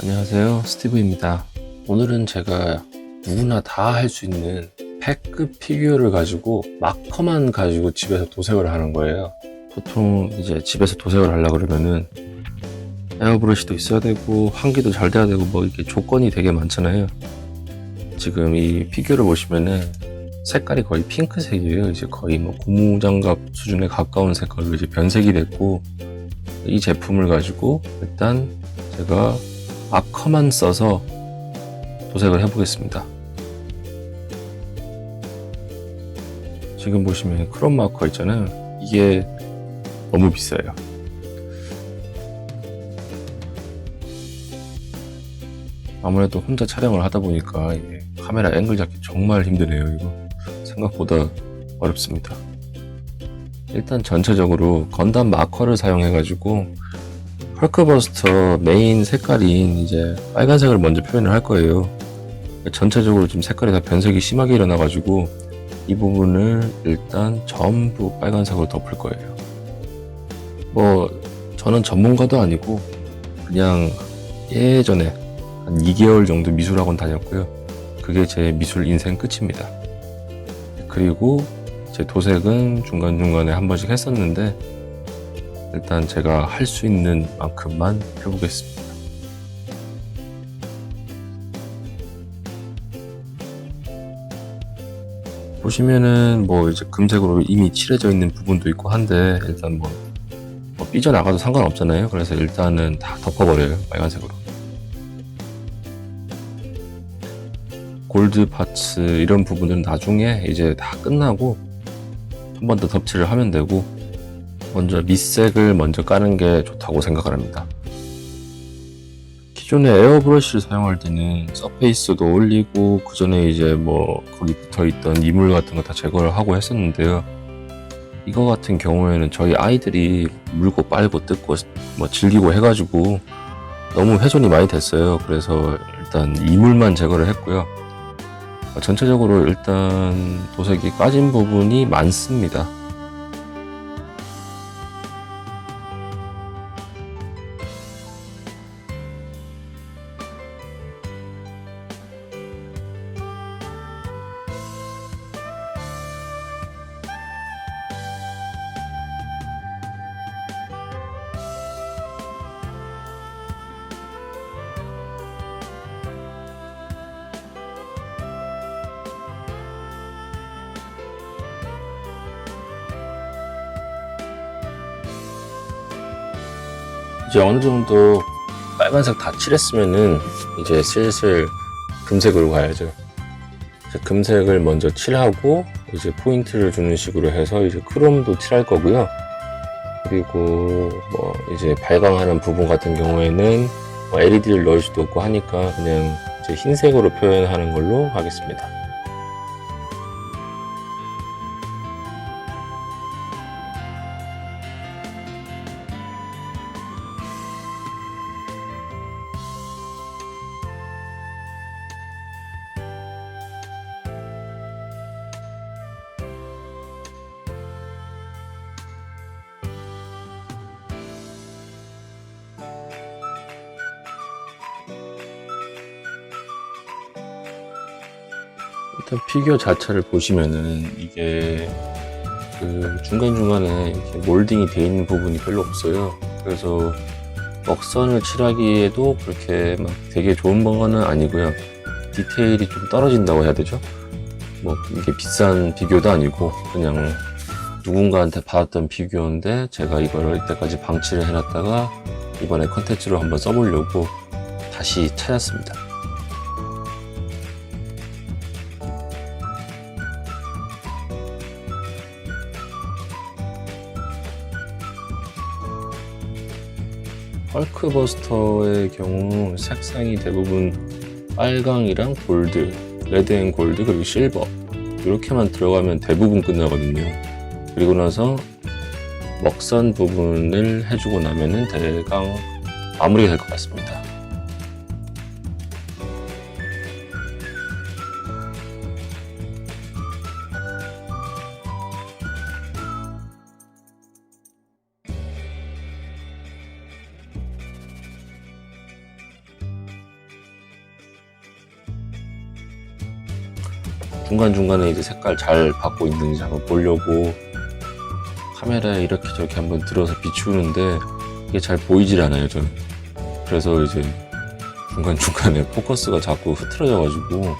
안녕하세요. 스티브입니다. 오늘은 제가 누구나 다 할 수 있는 패급 피규어를 가지고 마커만 가지고 집에서 도색을 하는 거예요. 보통 이제 집에서 도색을 하려고 그러면은 에어브러시도 있어야 되고 환기도 잘 돼야 되고 뭐 이렇게 조건이 되게 많잖아요. 지금 이 피규어를 보시면은 색깔이 거의 핑크색이에요. 이제 거의 뭐 고무장갑 수준에 가까운 색깔로 이제 변색이 됐고 이 제품을 가지고 일단 제가 마커만 써서 도색을 해보겠습니다. 지금 보시면 크롬 마커 있잖아요. 이게 너무 비싸요. 아무래도 혼자 촬영을 하다 보니까 카메라 앵글 잡기 정말 힘드네요. 이거 생각보다 어렵습니다. 일단 전체적으로 건담 마커를 사용해가지고 헐크버스터 메인 색깔인 이제 빨간색을 먼저 표현을 할 거예요. 전체적으로 지금 색깔이 다 변색이 심하게 일어나가지고 이 부분을 일단 전부 빨간색으로 덮을 거예요. 뭐 저는 전문가도 아니고 그냥 예전에 한 2개월 정도 미술학원 다녔고요. 그게 제 미술 인생 끝입니다. 그리고 제 도색은 중간중간에 한 번씩 했었는데 일단 제가 할 수 있는 만큼만 해보겠습니다. 보시면은 뭐 이제 금색으로 이미 칠해져 있는 부분도 있고 한데 일단 뭐, 뭐 삐져나가도 상관없잖아요. 그래서 일단은 다 덮어버려요. 빨간색으로. 골드 파츠 이런 부분들은 나중에 이제 다 끝나고 한 번 더 덮칠을 하면 되고 먼저 밑색을 먼저 까는 게 좋다고 생각을 합니다. 기존에 에어브러쉬를 사용할 때는 서페이스도 올리고 그 전에 이제 뭐 거기 붙어 있던 이물 같은 거 다 제거를 하고 했었는데요. 이거 같은 경우에는 저희 아이들이 물고 빨고 뜯고 뭐 즐기고 해가지고 너무 훼손이 많이 됐어요. 그래서 일단 이물만 제거를 했고요. 어, 전체적으로 일단 도색이 까진 부분이 많습니다. 이제 어느 정도 빨간색 다 칠했으면은 이제 슬슬 금색으로 가야죠. 금색을 먼저 칠하고 이제 포인트를 주는 식으로 해서 이제 크롬도 칠할 거고요. 그리고 뭐 이제 발광하는 부분 같은 경우에는 뭐 LED를 넣을 수도 없고 하니까 그냥 흰색으로 표현하는 걸로 하겠습니다. 일단 피규어 자체를 보시면은 이게 그 중간중간에 이렇게 몰딩이 돼 있는 부분이 별로 없어요. 그래서 먹선을 칠하기에도 그렇게 막 되게 좋은 거는 아니고요. 디테일이 좀 떨어진다고 해야 되죠? 뭐 이게 비싼 피규어도 아니고 그냥 누군가한테 받았던 피규어인데 제가 이거를 이때까지 방치를 해놨다가 이번에 컨텐츠로 한번 써보려고 다시 찾았습니다. 헐크버스터의 경우 색상이 대부분 빨강이랑 골드, 레드 앤 골드 그리고 실버 이렇게만 들어가면 대부분 끝나거든요. 그리고 나서 먹선 부분을 해주고 나면은 대강 마무리가 될 것 같습니다. 중간중간에 이제 색깔 잘 받고 있는지 한번 보려고 카메라에 이렇게 저렇게 한번 들어서 비추는데 이게 잘 보이질 않아요 저는. 그래서 이제 중간중간에 포커스가 자꾸 흐트러져 가지고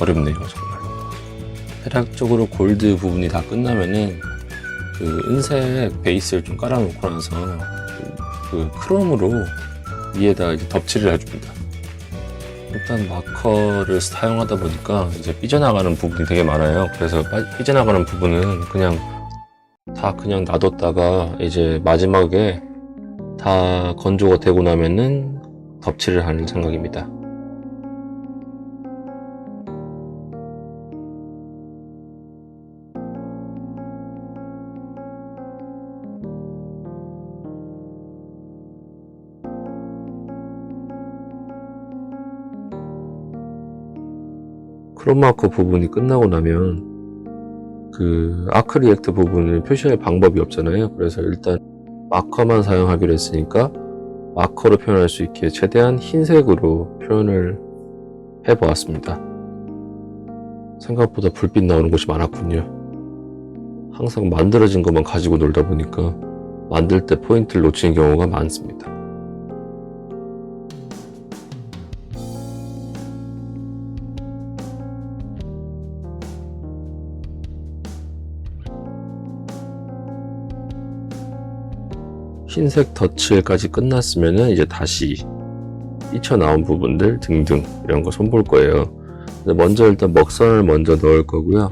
어렵네요 정말. 대략적으로 골드 부분이 다 끝나면은 그 은색 베이스를 좀 깔아놓고 나서 그 크롬으로 위에다 이제 덮칠을 해줍니다 일단 마커를 사용하다 보니까 이제 삐져나가는 부분이 되게 많아요. 그래서 빠- 삐져나가는 부분은 그냥 다 그냥 놔뒀다가 이제 마지막에 다 건조가 되고 나면은 덮칠을 하는 생각입니다. 크롬마커 부분이 끝나고 나면 그 아크 리액트 부분을 표시할 방법이 없잖아요. 그래서 일단 마커만 사용하기로 했으니까 마커로 표현할 수 있게 최대한 흰색으로 표현을 해보았습니다. 생각보다 불빛 나오는 곳이 많았군요. 항상 만들어진 것만 가지고 놀다 보니까 만들 때 포인트를 놓치는 경우가 많습니다. 흰색 덧칠까지 끝났으면은 이제 다시 삐쳐나온 부분들 등등 이런 거 손볼 거예요. 먼저 일단 먹선을 먼저 넣을 거고요.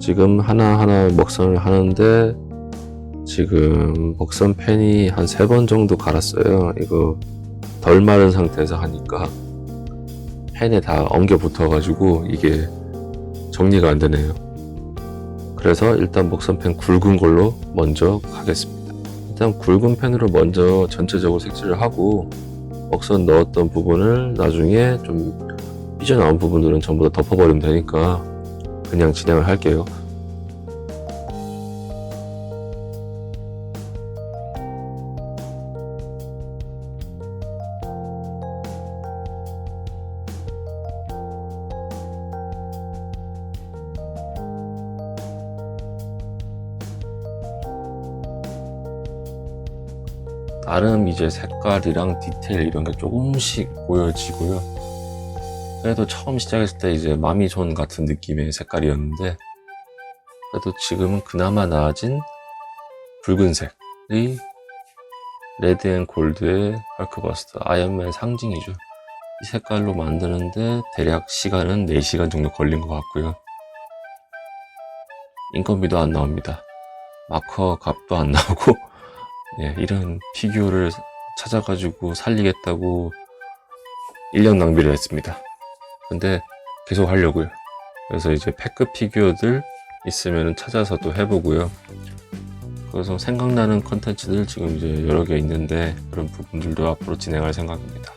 지금 하나하나 먹선을 하는데 지금 먹선 펜이 한 세 번 정도 갈았어요. 이거 덜 마른 상태에서 하니까 펜에 다 엉겨 붙어가지고 이게 정리가 안 되네요. 그래서 일단 먹선 펜 굵은 걸로 먼저 하겠습니다. 일단 굵은 펜으로 먼저 전체적으로 색칠을 하고 먹선 넣었던 부분을 나중에 좀 삐져나온 부분들은 전부 다 덮어버리면 되니까 그냥 진행을 할게요. 나름 이제 색깔이랑 디테일 이런 게 조금씩 보여지고요. 그래도 처음 시작했을 때 이제 마미존 같은 느낌의 색깔이었는데 그래도 지금은 그나마 나아진 붉은색이 레드 앤 골드의 헐크버스터 아이언맨 상징이죠. 이 색깔로 만드는데 대략 시간은 4시간 정도 걸린 것 같고요. 인건비도 안 나옵니다. 마커 값도 안 나오고 예, 이런 피규어를 찾아가지고 살리겠다고 1년 낭비를 했습니다. 근데 계속 하려고요. 그래서 이제 패급 피규어들 있으면 찾아서 또 해보고요. 그래서 생각나는 컨텐츠들 지금 이제 여러 개 있는데 그런 부분들도 앞으로 진행할 생각입니다.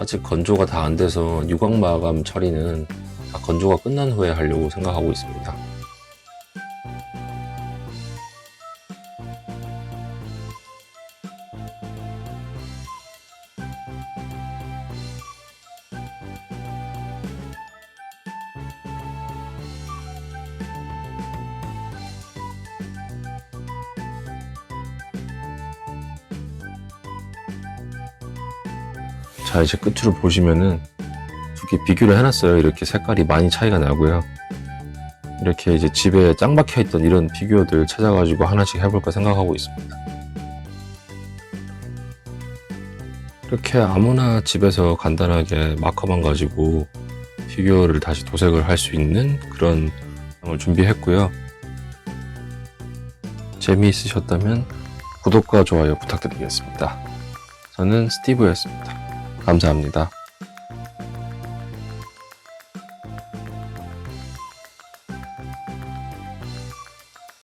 아직 건조가 다 안 돼서 유광 마감 처리는 다 건조가 끝난 후에 하려고 생각하고 있습니다. 자 이제 끝으로 보시면은 두 개 비교를 해놨어요. 이렇게 색깔이 많이 차이가 나고요. 이렇게 이제 집에 짱 박혀있던 이런 피규어들 찾아가지고 하나씩 해볼까 생각하고 있습니다. 이렇게 아무나 집에서 간단하게 마커만 가지고 피규어를 다시 도색을 할 수 있는 그런 걸 준비했고요. 재미있으셨다면 구독과 좋아요 부탁드리겠습니다. 저는 스티브였습니다 감사합니다.